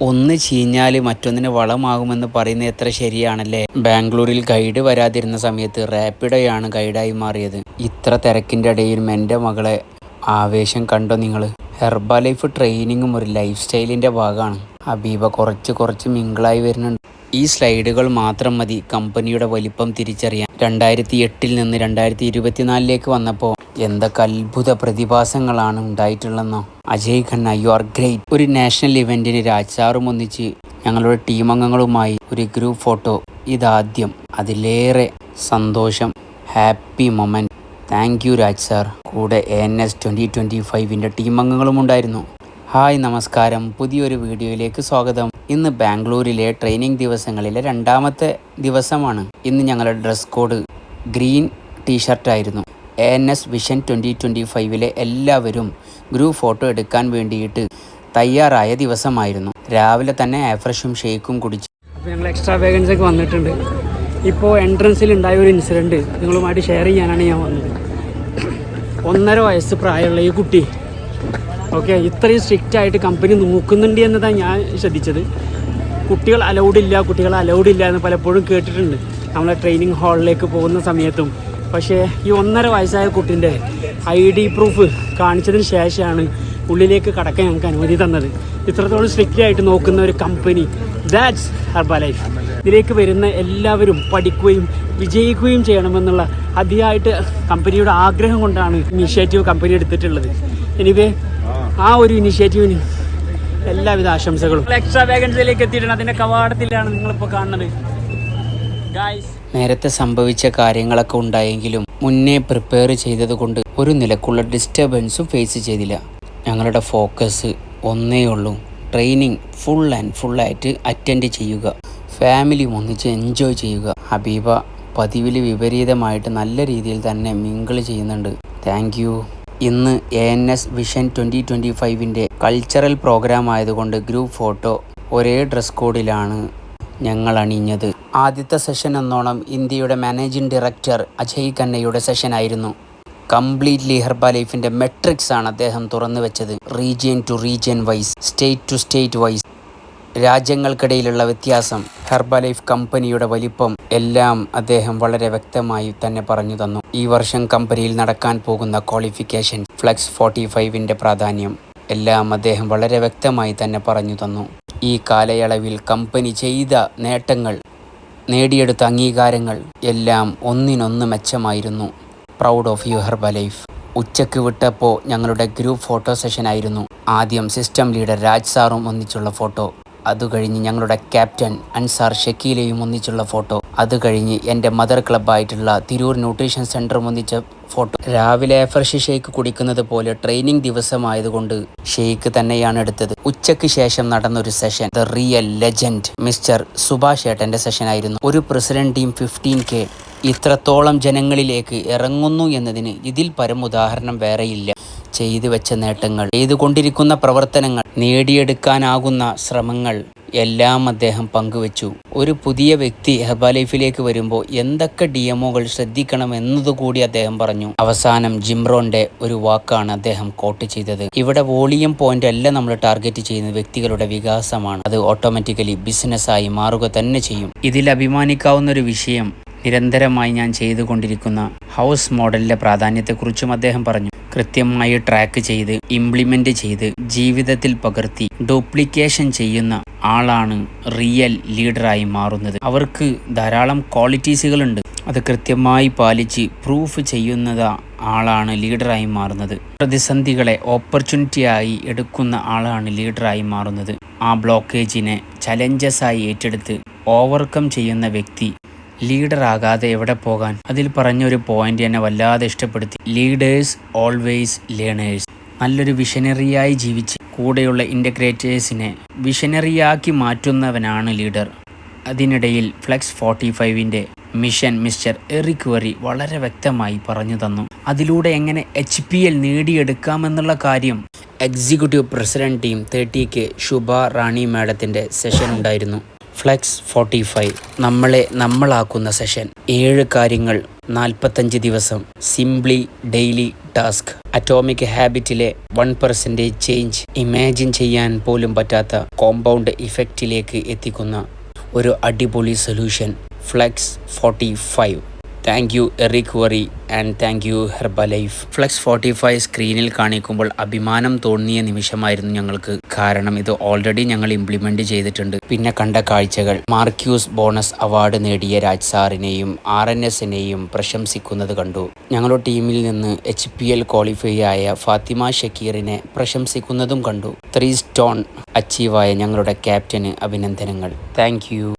ഒന്ന് ചീഞ്ഞാൽ മറ്റൊന്നിന് വളമാകുമെന്ന് പറയുന്നത് എത്ര ശരിയാണല്ലേ? ബാംഗ്ലൂരിൽ ഗൈഡ് വരാതിരുന്ന സമയത്ത് റാപ്പിഡോയാണ് ഗൈഡായി മാറിയത്. ഇത്ര തിരക്കിന്റെ ഇടയിലും എന്റെ മകളെ ആവേശം കണ്ടോ നിങ്ങൾ ഹെർബ ലൈഫ് ട്രെയിനിങ്ങും ഒരു ലൈഫ് സ്റ്റൈലിന്റെ ഭാഗമാണ്. അബീബ കുറച്ച് കുറച്ച് മിങ്കിളായി വരുന്നുണ്ട്. ഈ സ്ലൈഡുകൾ മാത്രം മതി കമ്പനിയുടെ വലിപ്പം തിരിച്ചറിയാൻ. രണ്ടായിരത്തി എട്ടിൽ നിന്ന് രണ്ടായിരത്തി ഇരുപത്തിനാലിലേക്ക് വന്നപ്പോൾ എന്തൊക്കെ അത്ഭുത പ്രതിഭാസങ്ങളാണ് ഉണ്ടായിട്ടുള്ളതെന്നോ? Ajay Khanna you are great ഒരു നാഷണൽ ഇവന്റിന് രാജാറും ഒന്നിച്ച് ഞങ്ങളുടെ ടീം അംഗങ്ങളുമായി ഒരു ഗ്രൂപ്പ് ഫോട്ടോ ഇതാദ്യം. അതിലേറെ സന്തോഷം happy moment thank you Raj sir കൂടെ എൻ എസ് ട്വന്റി ട്വന്റി ഫൈവിന്റെ ടീം അംഗങ്ങളും ഉണ്ടായിരുന്നു. ഹായ് നമസ്കാരം. പുതിയൊരു വീഡിയോയിലേക്ക് സ്വാഗതം. ഇന്ന് ബാംഗ്ലൂരിലെ ട്രെയിനിങ് ദിവസങ്ങളിലെ രണ്ടാമത്തെ ദിവസമാണ്. ഇന്ന് ഞങ്ങളുടെ dress code green ടീഷർട്ടായിരുന്നു A N S vision twenty twenty ഫൈവിലെ എല്ലാവരും ഗ്രൂപ്പ് ഫോട്ടോ എടുക്കാൻ വേണ്ടിയിട്ട് തയ്യാറായ ദിവസമായിരുന്നു. രാവിലെ തന്നെ ആഫ്രഷും ഷേക്കും കുടിച്ചു അപ്പോൾ ഞങ്ങൾ എക്സ്ട്രാ വേഗൻസ് ഒക്കെ വന്നിട്ടുണ്ട്. ഇപ്പോൾ എൻട്രൻസിൽ ഉണ്ടായ ഒരു ഇൻസിഡന്റ് നിങ്ങളുമായിട്ട് ഷെയർ ചെയ്യാനാണ് ഞാൻ വന്നത്. ഒന്നര വയസ്സ് പ്രായമുള്ള ഈ കുട്ടി. ഓക്കെ ഇത്രയും സ്ട്രിക്റ്റ് ആയിട്ട് കമ്പനി നോക്കുന്നുണ്ട് എന്നതാണ് ഞാൻ ശ്രദ്ധിച്ചത്. കുട്ടികൾ അലൗഡ് ഇല്ല കുട്ടികൾ അലൗഡ് ഇല്ല എന്ന് പലപ്പോഴും കേട്ടിട്ടുണ്ട്. നമ്മളെ ട്രെയിനിങ് ഹാളിലേക്ക് പോകുന്ന സമയത്തും. പക്ഷേ ഈ ഒന്നര വയസ്സായ കുട്ടിന്റെ ഐ ഡി പ്രൂഫ് കാണിച്ചതിന് ശേഷമാണ് ഉള്ളിലേക്ക് കടക്കാൻ ഞങ്ങൾക്ക് അനുമതി തന്നത്. ഇത്രത്തോളം സ്ട്രിക്റ്റ് ആയിട്ട് നോക്കുന്ന ഒരു കമ്പനി. ദാറ്റ്സ് ഹർബ ലൈഫ് ഇതിലേക്ക് വരുന്ന എല്ലാവരും പഠിക്കുകയും വിജയിക്കുകയും ചെയ്യണമെന്നുള്ള അതിയായിട്ട് കമ്പനിയുടെ ആഗ്രഹം കൊണ്ടാണ് ഇനിഷ്യേറ്റീവ് കമ്പനി എടുത്തിട്ടുള്ളത്. എനിവേ ആ ഒരു ഇനിഷ്യേറ്റീവിന് എല്ലാവിധ ആശംസകളും. എക്സ്ട്രാ വേഗൻസിയിലേക്ക് എത്തിയിട്ടുണ്ട്. അതിന്റെ കവാടത്തിലാണ് നിങ്ങളിപ്പോൾ കാണുന്നത്. ഗായ്സ് നേരത്തെ സംഭവിച്ച കാര്യങ്ങളൊക്കെ ഉണ്ടായെങ്കിലും മുന്നേ പ്രിപ്പയർ ചെയ്തതുകൊണ്ട് ഒരു നിലക്കുള്ള ഡിസ്റ്റർബൻസും ഫേസ് ചെയ്തില്ല. ഞങ്ങളുടെ ഫോക്കസ് ഒന്നേ ഉള്ളൂ. ട്രെയിനിങ് ഫുൾ ആൻഡ് ഫുള്ളായിട്ട് അറ്റൻഡ് ചെയ്യുക. ഫാമിലിയും ഒന്നിച്ച് എൻജോയ് ചെയ്യുക. ഹബീബ പതിവിൽ വിപരീതമായിട്ട് നല്ല രീതിയിൽ തന്നെ മിങ്കിൾ ചെയ്യുന്നുണ്ട്. താങ്ക് യു ഇന്ന് A N S vision twenty twenty ഫൈവിന്റെ cultural programme ആയതുകൊണ്ട് ഗ്രൂപ്പ് ഫോട്ടോ ഒരേ ഡ്രസ് കോഡിലാണ് ഞങ്ങൾ അണിഞ്ഞത് ആദ്യത്തെ സെഷൻ എന്നോണം ഇന്ത്യയുടെ മാനേജിംഗ് ഡയറക്ടർ അജയ് ഖന്നയുടെ സെഷൻ ആയിരുന്നു. കംപ്ലീറ്റ്ലി ഹെർബ ലൈഫിന്റെ മെട്രിക്സ് ആണ് അദ്ദേഹം തുറന്നു വെച്ചത്. Region to region wise state to state wise. രാജ്യങ്ങൾക്കിടയിലുള്ള വ്യത്യാസം ഹെർബ ലൈഫ് കമ്പനിയുടെ വലിപ്പം എല്ലാം അദ്ദേഹം വളരെ വ്യക്തമായി തന്നെ പറഞ്ഞു തന്നു. ഈ വർഷം കമ്പനിയിൽ നടക്കാൻ പോകുന്ന ക്വാളിഫിക്കേഷൻ ഫ്ലെക്സ് ഫോർട്ടി ഫൈവിന്റെ പ്രാധാന്യം എല്ലാം അദ്ദേഹം വളരെ വ്യക്തമായി തന്നെ പറഞ്ഞു തന്നു. ഈ കാലയളവിൽ കമ്പനി ചെയ്ത നേട്ടങ്ങൾ നേടിയെടുത്ത അംഗീകാരങ്ങൾ എല്ലാം ഒന്നിനൊന്ന് മെച്ചമായിരുന്നു. Proud of you Herbalife ഉച്ചയ്ക്ക് വിട്ടപ്പോൾ ഞങ്ങളുടെ ഗ്രൂപ്പ് ഫോട്ടോ സെഷൻ ആയിരുന്നു. ആദ്യം സിസ്റ്റം ലീഡർ രാജ് സാറും ഒന്നിച്ചുള്ള ഫോട്ടോ അത് കഴിഞ്ഞ് ഞങ്ങളുടെ ക്യാപ്റ്റൻ അൻസാർ ഷക്കീലയും ഒന്നിച്ചുള്ള ഫോട്ടോ. അത് കഴിഞ്ഞ് എന്റെ മദർ ക്ലബ്ബായിട്ടുള്ള തിരൂർ ന്യൂട്രീഷൻ സെന്ററും ഒന്നിച്ച ഫോട്ടോ. രാവിലെ ഫ്രഷ് ഷെയ്ക്ക് കുടിക്കുന്നത് പോലെ ട്രെയിനിങ് ദിവസമായതുകൊണ്ട് ഷെയ്ക്ക് തന്നെയാണ് എടുത്തത്. ഉച്ചയ്ക്ക് ശേഷം നടന്നൊരു session. The real legend mister Subhash ഏട്ടന്റെ സെഷൻ ആയിരുന്നു ഒരു പ്രസിഡന്റ് ടീം ഫിഫ്റ്റീൻ കെ ഇത്രത്തോളം ജനങ്ങളിലേക്ക് ഇറങ്ങുന്നു എന്നതിന് ഇതിൽ പരം ഉദാഹരണം വേറെയില്ല. ചെയ്തു വെച്ച നേട്ടങ്ങൾ ചെയ്തുകൊണ്ടിരിക്കുന്ന പ്രവർത്തനങ്ങൾ നേടിയെടുക്കാനാകുന്ന ശ്രമങ്ങൾ എല്ലാം അദ്ദേഹം പങ്കുവച്ചു. ഒരു പുതിയ വ്യക്തി ഹെബാലൈഫിലേക്ക് വരുമ്പോൾ എന്തൊക്കെ ഡി എംഒകൾ ശ്രദ്ധിക്കണം എന്നതുകൂടി അദ്ദേഹം പറഞ്ഞു. അവസാനം ജിംറോന്റെ ഒരു വാക്കാണ് അദ്ദേഹം കോട്ട് ചെയ്തത്. ഇവിടെ വോളിയം പോയിന്റ് അല്ല നമ്മൾ ടാർഗറ്റ് ചെയ്യുന്നത് വ്യക്തികളുടെ വികാസമാണ്. അത് ഓട്ടോമാറ്റിക്കലി ബിസിനസ്സായി മാറുക തന്നെ ചെയ്യും. ഇതിൽ അഭിമാനിക്കാവുന്ന ഒരു വിഷയം നിരന്തരമായി ഞാൻ ചെയ്തുകൊണ്ടിരിക്കുന്ന ഹൗസ് മോഡലിന്റെ പ്രാധാന്യത്തെക്കുറിച്ചും അദ്ദേഹം പറഞ്ഞു. കൃത്യമായി ട്രാക്ക് ചെയ്ത് ഇംപ്ലിമെന്റ് ചെയ്ത് ജീവിതത്തിൽ പകർത്തി ഡ്യൂപ്ലിക്കേഷൻ ചെയ്യുന്ന ആളാണ് റിയൽ ലീഡറായി മാറുന്നത്. അവർക്ക് ധാരാളം ക്വാളിറ്റീസുകളുണ്ട് അത് കൃത്യമായി പാലിച്ച് പ്രൂഫ് ചെയ്യുന്നത് ആളാണ് ലീഡറായി മാറുന്നത്. പ്രതിസന്ധികളെ ഓപ്പർച്യൂണിറ്റിയായി എടുക്കുന്ന ആളാണ് ലീഡറായി മാറുന്നത്. ആ ബ്ലോക്കേജിനെ ചലഞ്ചസായി ഏറ്റെടുത്ത് ഓവർകം ചെയ്യുന്ന വ്യക്തി ലീഡർ ആകാതെ എവിടെ പോകാൻ? അതിൽ പറഞ്ഞൊരു പോയിന്റ് എന്നെ വല്ലാതെ ഇഷ്ടപ്പെടുത്തി. ലീഡേഴ്സ് ഓൾവേസ് ലേണേഴ്സ് നല്ലൊരു വിഷനറിയായി ജീവിച്ച് കൂടെയുള്ള ഇന്റഗ്രേറ്റേഴ്സിനെ വിഷനറിയാക്കി മാറ്റുന്നവനാണ് ലീഡർ അതിനിടയിൽ ഫ്ലെക്സ് ഫോർട്ടി ഫൈവിന്റെ മിഷൻ മിസ്റ്റർ എറിക് വറി വളരെ വ്യക്തമായി പറഞ്ഞു തന്നു. അതിലൂടെ എങ്ങനെ എച്ച് പി എൽ നേടിയെടുക്കാമെന്നുള്ള കാര്യം executive president team thirty K Shubha Rani മാഡത്തിന്റെ സെഷൻ ഉണ്ടായിരുന്നു. ഫ്ലെക്സ് ഫോർട്ടി ഫൈവ് നമ്മളെ നമ്മളാക്കുന്ന സെഷൻ. ഏഴ് കാര്യങ്ങൾ നാൽപ്പത്തഞ്ച് ദിവസം. Simply daily task. അറ്റോമിക് ഹാബിറ്റിലെ വൺ പെർസെന്റേജ് ചേഞ്ച്. ഇമാജിൻ ചെയ്യാൻ പോലും പറ്റാത്ത കോമ്പൗണ്ട് ഇഫക്റ്റിലേക്ക് എത്തിക്കുന്ന ഒരു അടിപൊളി solution. Flex forty five thank you Eric Worre and thank you Herbalife flex forty five സ്ക്രീനിൽ കാണിക്കുമ്പോൾ അഭിമാനം തോന്നിയ നിമിഷമായിരുന്നു ഞങ്ങൾക്ക്. കാരണം ഇത് ഓൾറെഡി ഞങ്ങൾ ഇംപ്ലിമെന്റ് ചെയ്തിട്ടുണ്ട്. പിന്നെ കണ്ട കാഴ്ചകൾ. മാർക്യൂസ് ബോണസ് അവാർഡ് നേടിയ രാജ് സാറിനെയും ആർ എൻ എസിനെയും പ്രശംസിക്കുന്നത് കണ്ടു. ഞങ്ങളുടെ ടീമിൽ നിന്ന് എച്ച് പി എൽ ക്വാളിഫൈ ആയ ഫാത്തിമ ഷക്കീറിനെ പ്രശംസിക്കുന്നതും കണ്ടു. ത്രീ സ്റ്റോൺ അച്ചീവായ ഞങ്ങളുടെ ക്യാപ്റ്റന് അഭിനന്ദനങ്ങൾ. താങ്ക്